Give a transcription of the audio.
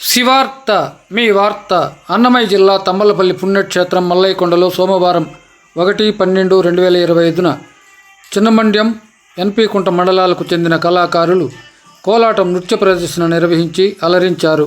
శివార్త మీ వార్త అన్నమయ్య జిల్లా తమ్మలపల్లి పుణ్యక్షేత్రం మల్లయ్యకొండలో సోమవారం ఒకటి పన్నెండు రెండు వేల ఇరవై ఐదున చిన్నమండ్యం ఎన్పి కుంట మండలాలకు చెందిన కళాకారులు కోలాటం నృత్య ప్రదర్శన నిర్వహించి అలరించారు.